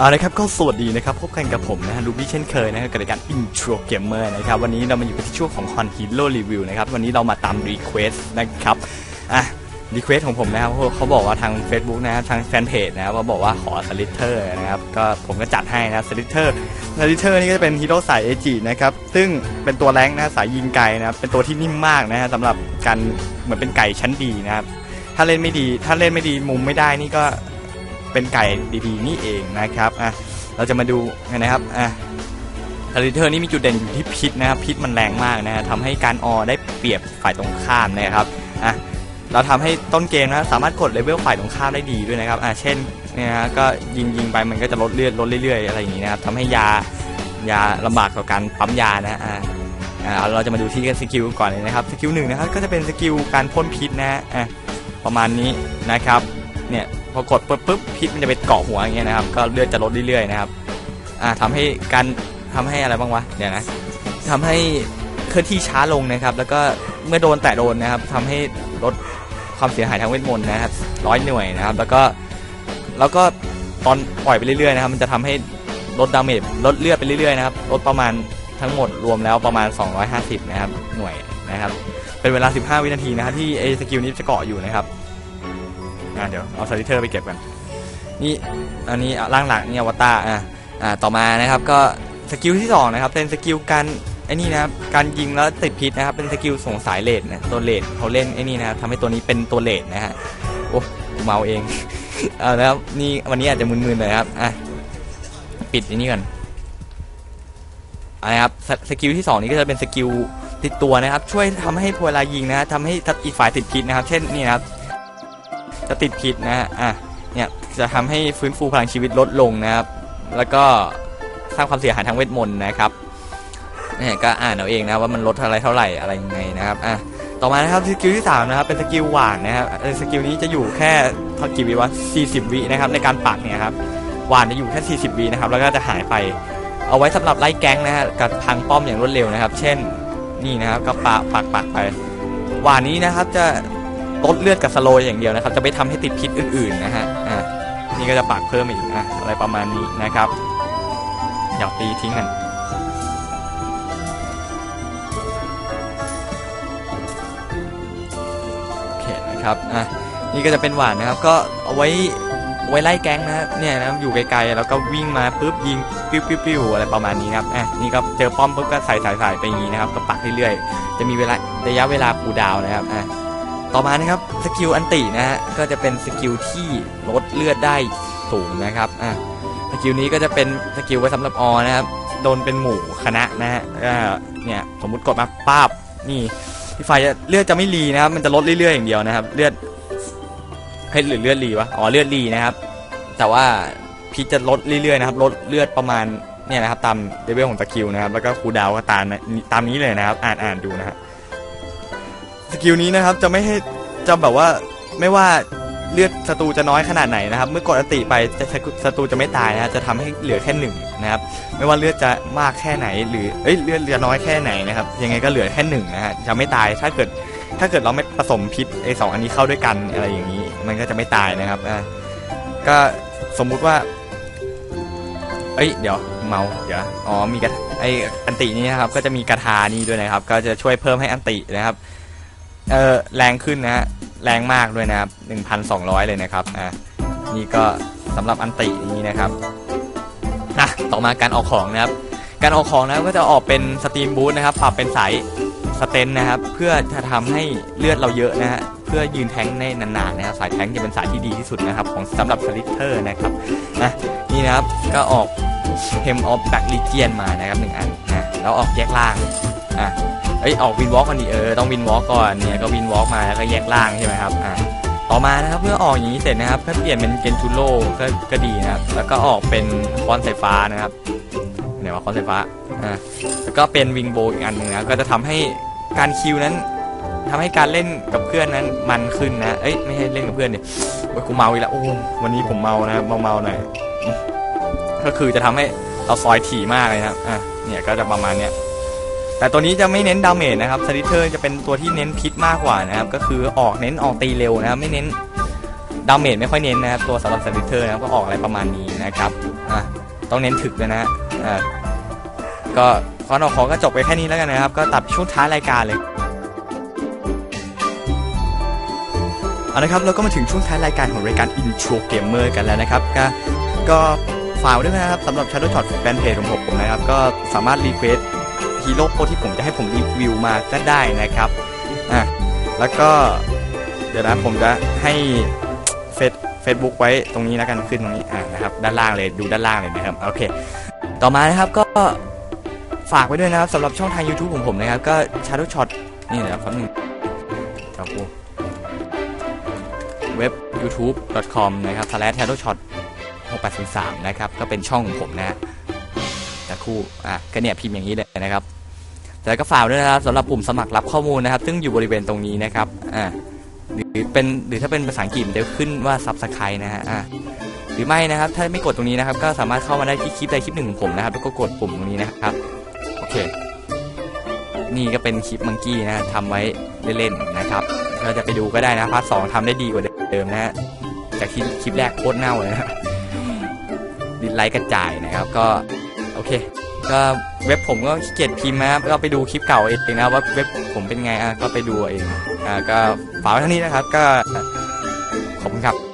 เอาละครับก็สวัสดีนะครับพบกันกับผมนะฮะลูบี้เช่นเคยนะครับกับรายการ Intro Gamer นะครับวันนี้เรามาอยู่กันที่ช่วงของ Con Hero Review นะครับวันนี้เรามาตาม Request นะครับอะ Request ของผมนะครับเขาเขาบอกว่าทาง Facebook นะครับทางแฟนเพจนะครับว่าบอกว่าขอสลิเทอร์นะครับก็ผมก็จัดให้นะสลิเทอร์สลิเทอร์นี่ก็จะเป็นฮีโร่สายเอจินะครับซึ่งเป็นตัวแรงนะสายยิงไกลนะครับเป็นตัวที่นิ่มมากนะฮะสำหรับการเหมือนเป็นไก่ชั้นดีนะครับถ้าเล่นไม่ดี ถ้าเล่นไม่ดีมุมไม่ได้นี่ก็ เป็นไก่ดีๆนี่เองนะครับอะเราจะมาดูกันนะครับอะทาริเทอร์นี่มีจุดเด่นอยู่ที่พิษนะครับพิษมันแรงมากนะฮะทำให้การออได้เปรียบฝ่ายตรงข้ามนะครับอะเราทำให้ต้นเกมนะสามารถกดเลเวลฝ่ายตรงข้ามได้ดีด้วยนะครับอะเช่นเนี่ยฮะก็ยิงยิงไปมันก็จะลดเลือดลดเรื่อยๆอะไรอย่างนี้นะครับทำให้ยายาลำบากต่อการปั๊มยานะอะอะเราจะมาดูที่สกิลก่อนเลยนะครับสกิลหนึ่งนะครับก็จะเป็นสกิลการพ่นพิษนะฮะอะประมาณนี้นะครับ เนี่ยพอกดปุ๊บปุ๊บพิษมันจะไปเกาะหัวอย่างเงี้ยนะครับ ก็เลือดจะลดเรื่อยๆนะครับ อ่าทำให้การทำให้อะไรบ้างวะเดี๋ยวนะทำให้เคลื่อนที่ช้าลงนะครับ แล้วก็เมื่อโดนแตะโดนนะครับทำให้ลดความเสียหายทางเวทมนต์นะครับร้อยหน่วยนะครับ แล้วก็แล้วก็ตอนปล่อยไปเรื่อยๆนะครับมันจะทำให้ลดดาเมจลดเลือดไปเรื่อยๆนะครับลดประมาณทั้งหมดรวมแล้วประมาณ 250 นะครับหน่วยนะครับ เป็นเวลา 15 วินาทีนะครับที่ไอ้สกิลนี้จะเกาะอยู่นะครับ อ่าเดี๋ยวเอาสลิเทอร์ไปเก็บกันนี่อันนี้ร่างหลักนี่อวตารอ่าอ่าต่อมานะครับก็สกิลที่สองนะครับเป็นสกิลการไอ้นี่นะครับการยิงแล้วติดพิษนะครับเป็นสกิลส่งสายเลดนะตัวเลดเขาเล่นไอ้นี่นะครับทำให้ตัวนี้เป็นตัวเลดนะฮะโอ้กูเมาเองเอาแล้วนี่วันนี้อาจจะมึนๆหน่อยครับอะปิดอันนี้ก่อนเอะไรครับสสกิลที่สองนี้ก็จะเป็นสกิลติดตัวนะครับ ช่วยทำให้พเวลายิงนะฮะทำให้อีกฝ่ายติดพิษนะครับ เช่นนี่นะครับ จะติดพิษนะฮะอะเนี่ยจะทำให้ฟื้นฟูพลังชีวิตลดลงนะครับ แล้วก็สร้างความเสียหายทางเวทมนต์นะครับเนี่ยก็อ่านเอาเองนะว่ามันลดอะไรเท่าไหร่อะไรยังไงนะครับอะต่อมานะครับสกิลที่3นะครับเป็นสกิลหวานนะครับสกิลนี้จะอยู่แค่ทกี่วิวะ40 วินะครับในการปักเนี่ยครับหวานจะอยู่แค่ 40 วินะครับแล้วก็จะหายไปเอาไว้สำหรับไล่แก๊งนะฮะกับพังป้อมอย่างรวดเร็วนะครับ เช่นนี่นะครับก็ปะปักปักไปหวานนี้นะครับจะ ลดเลือดกับสโลอย่างเดียวนะครับ จะไม่ทำให้ติดพิษอื่นๆนะฮะอ่านี่ก็จะปากเพิ่มอีกอะอะไรประมาณนี้นะครับเดี๋ยวตีทิ้งกันโอเคนะครับอะนี่ก็จะเป็นหวานนะครับ ก็เอาไว้ไว้ไล่แก๊งนะเนี่ยนะอยู่ไกลๆแล้วก็วิ่งมาปุ๊บยิงปิ้วปิ้วปิ้วอะไรประมาณนี้ครับอะนี่ก็เจอป้อมปุ๊บก็ใส่ใส่ใส่ไปอย่างนี้นะครับ ก็ปักเรื่อยๆ จะมีเวลาระยะเวลาคูดาวน์นะครับอะ ต่อมานะครับสกิลอันตินะฮะก็จะเป็นสกิลที่ลดเลือดได้สูงนะครับอะสกิลนี้ก็จะเป็นสกิลไว้สำหรับออนะครับโดนเป็นหมู่คณะนะฮะก็เนี่ยสมมุติกดมาป้าบนี่ที่ไฟจะเลือดจะไม่รีนะครับมันจะลดเรื่อยๆอย่างเดียวนะครับ เลือดให้หรือเลือดรีวะอ๋อเลือดรีนะครับ แต่ว่าพิษจะลดเรื่อยๆนะครับลดเลือดประมาณเนี่ยนะครับตามเลเวลของสกิลนะครับแล้วก็คูดาวก็ตามนะตามนี้เลยนะครับ อ่านอ่านดูนะครับ สกิลนี้นะครับจะไม่ให้จะแบบว่าไม่ว่าเลือดศัตรูจะน้อยขนาดไหนนะครับ เมื่อกดอันติไปจะศัตรูจะไม่ตายนะจะทำให้เหลือแค่หนึ่งนะครับไม่ว่าเลือดจะมากแค่ไหน หรือเอ้ยเลือดจะน้อยแค่ไหนนะครับยังไงก็เหลือแค่หนึ่งนะฮะจะไม่ตายถ้าเกิดถ้าเกิดเราไม่ผสมพิษไอสองอันนี้เข้าด้วยกันอะไรอย่างนี้ มันก็จะไม่ตายนะครับก็สมมุติว่า เอ้ยเดี๋ยวเมาเดี๋ยวอ๋อมีกระไออันตินี้นะครับก็จะมีกระทานี้ด้วยนะครับ ก็จะช่วยเพิ่มให้อันตินะครับ เออแรงขึ้นนะฮะแรงมากด้วยนะครับ 1,200 เลยนะครับอะนี่ก็สำหรับอันตินี้นะครับอะต่อมาการออกของนะครับ การออกของนะก็จะออกเป็นสตรีมบูทนะครับ ปรับเป็นสายสเตนนะครับ เพื่อจะทำให้เลือดเราเยอะนะฮะเพื่อยืนแทงค์ได้นานๆนะครับ สายแทงจะเป็นสายที่ดีที่สุดนะครับ ของสำหรับสลิเทอร์นะครับนะนี่นะครับก็ออก Hem of Back Legion มานะครับหนึ่งอันนะแล้วออกแยกล่างอะ เอ้ยออกวินวอล์กก่อนดิเออต้องวินวอล์กก่อนเนี่ยก็วินวอล์กมาแล้วก็แยกล่างใช่ไหมครับอ่าต่อมานะครับเมื่อออกอย่างนี้เสร็จนะครับก็เปลี่ยนเป็นเกนจูโร่ก็ก็ดีนะครับแล้วก็ออกเป็นคอนสายฟ้านะครับไหนว่าคอนสายฟ้าอ่าแล้วก็เป็นวิงโบอีกอันหนึงนะก็จะทำให้การคิวนั้นทำให้การเล่นกับเพื่อนนั้นมันขึ้นนะ เอ้ยไม่ให้เล่นกับเพื่อนดิโอ้ยกูเมาอีกแล้ว โอ้วันนี้ผมเมานะครับเมาๆหน่อย ก็คือจะทำให้เราซอยถี่มากเลยนะครับอะ เนี่ยก็จะประมาณเนี้ย แต่ตัวนี้จะไม่เน้นดาเมจนะครับสลิเทอร์จะเป็นตัวที่เน้นพิษมากกว่านะครับ ก็คือออกเน้นออกตีเร็วนะครับ ไม่เน้นดาเมจไม่ค่อยเน้นนะครับตัวสำหรับสลิเทอร์นะครับก็ออกอะไรประมาณนี้นะครับอะต้องเน้นถึกเลยนะอ่าก็ก่อนออกของก็จบไปแค่นี้แล้วกันนะครับ ก็ตัดช่วงท้ายรายการเลยเอาละครับเราก็มาถึงช่วงท้ายรายการของรายการ Intro Gamer กันแล้วนะครับ ก็ก็ฝากด้วยนะครับสำหรับ Shadow Shot แฟนเพจของผมนะครับ ก็สามารถรีเควส ฮีโร่ที่ผมจะให้ผมรีวิวมาก็ได้นะครับอะแล้วก็เดี๋ยวนะผมจะให้เฟซเฟซบุ๊กไว้ตรงนี้แล้วกันขึ้นตรงนี้อ่านะครับด้านล่างเลยดูด้านล่างเลยนะครับโอเค ต่อมานะครับก็ฝากไว้ด้วยนะครับสำหรับช่องทาง YouTube ของผมนะครับ ก็ Shadow Shot นี่นะครับแป๊บนึงครับผมเว็บ youtube.com นะครับ slash shadow shot 6803 นะครับ ก็เป็นช่องของผมนะฮะ คู่อะก็เนี่ยพิมพ์อย่างนี้เลยนะครับ แต่ก็ฝากด้วยนะครับสำหรับปุ่มสมัครรับข้อมูลนะครับ ซึ่งอยู่บริเวณตรงนี้นะครับอ่าหรือเป็นหรือถ้าเป็นภาษาอังกฤษมันจะขึ้นว่า subscribe นะฮะอ่าหรือไม่นะครับ ถ้าไม่กดตรงนี้นะครับ ก็สามารถเข้ามาได้ที่คลิปใดคลิปหนึ่งของผมนะครับ แล้วก็กดปุ่มตรงนี้นะครับ โอเค นี่ก็เป็นคลิปมังกี้นะทำไว้เล่นๆนะครับเราจะไปดูก็ได้นะพาร์ทสองทำได้ดีกว่าเดิมนะฮะจากคลิปคลิปแรกโคตรเน่าเลยนะดินไลค์กระจายนะครับก็ โอเค ก็เว็บผมก็ขี้เกียจพิมพ์นะครับก็ไปดูคลิปเก่าเองนะว่าเว็บผมเป็นไงอะก็ไปดูเอาเองอ่าก็ฝากไว้เท่านี้นะครับ ก็ขอบคุณครับ